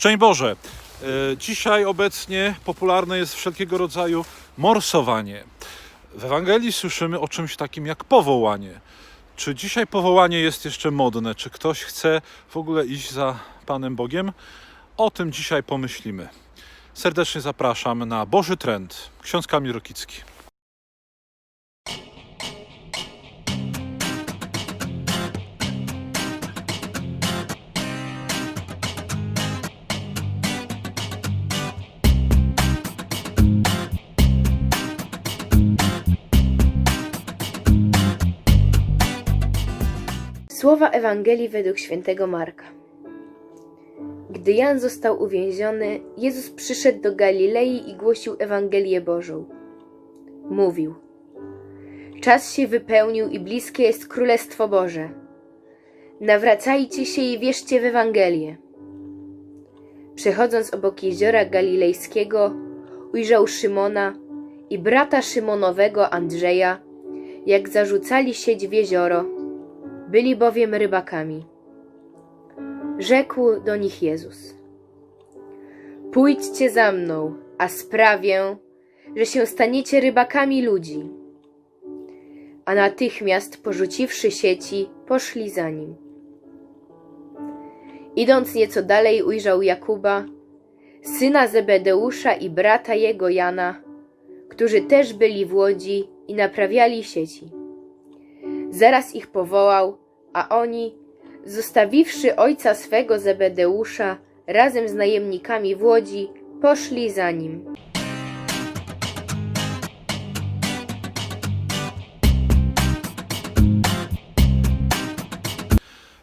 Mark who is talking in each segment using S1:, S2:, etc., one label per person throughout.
S1: Szczęść Boże! E, Dzisiaj obecnie popularne jest wszelkiego rodzaju morsowanie. W Ewangelii słyszymy o czymś takim jak powołanie. Czy dzisiaj powołanie jest jeszcze modne? Czy ktoś chce w ogóle iść za Panem Bogiem? O tym dzisiaj pomyślimy. Serdecznie zapraszam na Boży Trend. Ksiądz Kamil Rokicki.
S2: Słowa Ewangelii według świętego Marka. Gdy Jan został uwięziony, Jezus przyszedł do Galilei i głosił Ewangelię Bożą. Mówił: Czas się wypełnił i bliskie jest Królestwo Boże. Nawracajcie się i wierzcie w Ewangelię. Przechodząc obok jeziora galilejskiego, ujrzał Szymona i brata Szymonowego Andrzeja, jak zarzucali sieć w jezioro byli bowiem rybakami. Rzekł do nich Jezus: Pójdźcie za mną, a sprawię, że się staniecie rybakami ludzi. A natychmiast porzuciwszy sieci, poszli za nim. Idąc nieco dalej, ujrzał Jakuba, syna Zebedeusza i brata jego Jana, którzy też byli w łodzi i naprawiali sieci. Zaraz ich powołał, a oni, zostawiwszy ojca swego Zebedeusza razem z najemnikami w łodzi, poszli za nim.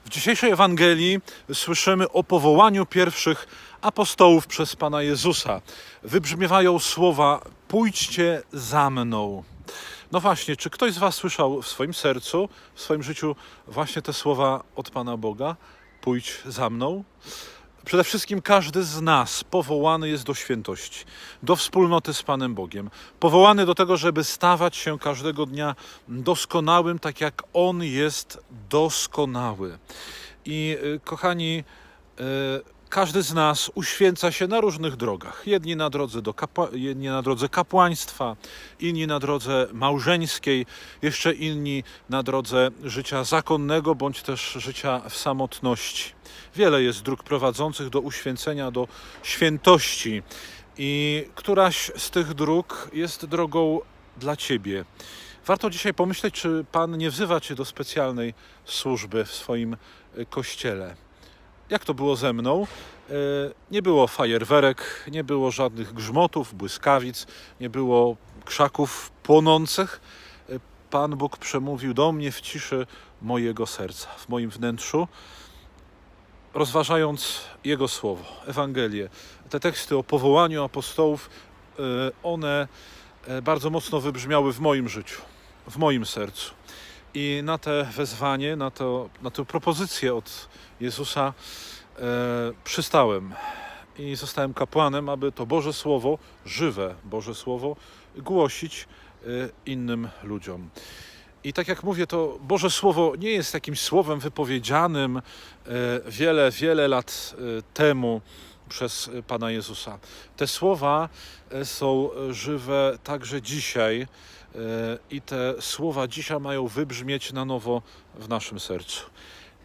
S1: W dzisiejszej Ewangelii słyszymy o powołaniu pierwszych apostołów przez Pana Jezusa. Wybrzmiewają słowa: Pójdźcie za mną. No właśnie, czy ktoś z Was słyszał w swoim sercu, w swoim życiu właśnie te słowa od Pana Boga? Pójdź za mną. Przede wszystkim każdy z nas powołany jest do świętości, do wspólnoty z Panem Bogiem. Powołany do tego, żeby stawać się każdego dnia doskonałym, tak jak On jest doskonały. I y, kochani, y, każdy z nas uświęca się na różnych drogach. Jedni na drodze, do kapła- jedni na drodze kapłaństwa, inni na drodze małżeńskiej, jeszcze inni na drodze życia zakonnego bądź też życia w samotności. Wiele jest dróg prowadzących do uświęcenia, do świętości. I któraś z tych dróg jest drogą dla Ciebie. Warto dzisiaj pomyśleć, czy Pan nie wzywa Cię do specjalnej służby w swoim y, kościele. Jak to było ze mną? E, Nie było fajerwerek, nie było żadnych grzmotów, błyskawic, nie było krzaków płonących. E, Pan Bóg przemówił do mnie w ciszy mojego serca, w moim wnętrzu, rozważając Jego słowo, Ewangelię. Te teksty o powołaniu apostołów, e, one bardzo mocno wybrzmiały w moim życiu, w moim sercu. I na te wezwanie, na, to, na tę propozycję od Jezusa e, przystałem i zostałem kapłanem, aby to Boże Słowo, żywe Boże Słowo, głosić e, innym ludziom. I tak jak mówię, to Boże Słowo nie jest takim słowem wypowiedzianym e, wiele, wiele lat e, temu przez e, Pana Jezusa. Te słowa e, są żywe także dzisiaj e, i te słowa dzisiaj mają wybrzmieć na nowo w naszym sercu.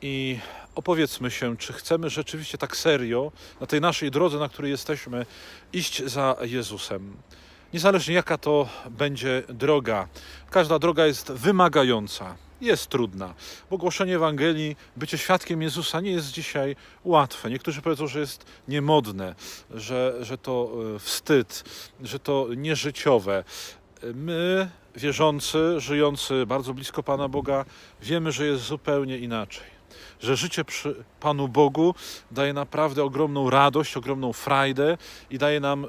S1: I opowiedzmy się, czy chcemy rzeczywiście tak serio na tej naszej drodze, na której jesteśmy, iść za Jezusem. Niezależnie jaka to będzie droga, każda droga jest wymagająca, jest trudna, bo głoszenie Ewangelii, bycie świadkiem Jezusa nie jest dzisiaj łatwe. Niektórzy powiedzą, że jest niemodne, że, że to e, wstyd, że to nieżyciowe. My, wierzący, żyjący bardzo blisko Pana Boga, wiemy, że jest zupełnie inaczej. Że życie przy Panu Bogu daje naprawdę ogromną radość, ogromną frajdę i daje nam y,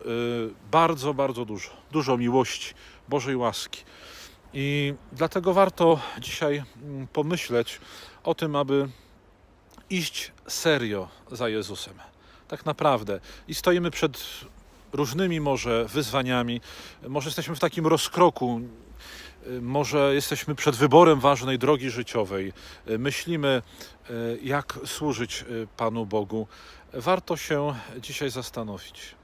S1: bardzo, bardzo dużo. Dużo miłości, Bożej łaski. I dlatego warto dzisiaj mm, pomyśleć o tym, aby iść serio za Jezusem. Tak naprawdę. I stoimy przed różnymi może wyzwaniami, może jesteśmy w takim rozkroku, może jesteśmy przed wyborem ważnej drogi życiowej. Myślimy, y, jak służyć y, Panu Bogu. warto się dzisiaj zastanowić.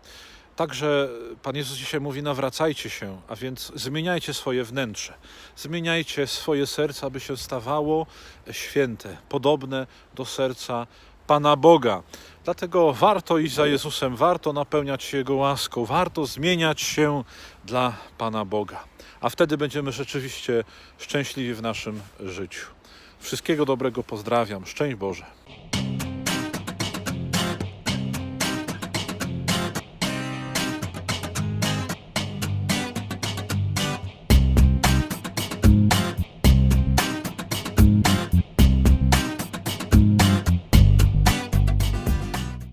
S1: Także Pan Jezus dzisiaj mówi: nawracajcie się, a więc zmieniajcie swoje wnętrze, zmieniajcie swoje serce, aby się stawało święte, podobne do serca Pana Boga. Dlatego warto iść za Jezusem, warto napełniać się Jego łaską, warto zmieniać się dla Pana Boga. A wtedy będziemy rzeczywiście szczęśliwi w naszym życiu. Wszystkiego dobrego pozdrawiam. Szczęść Boże.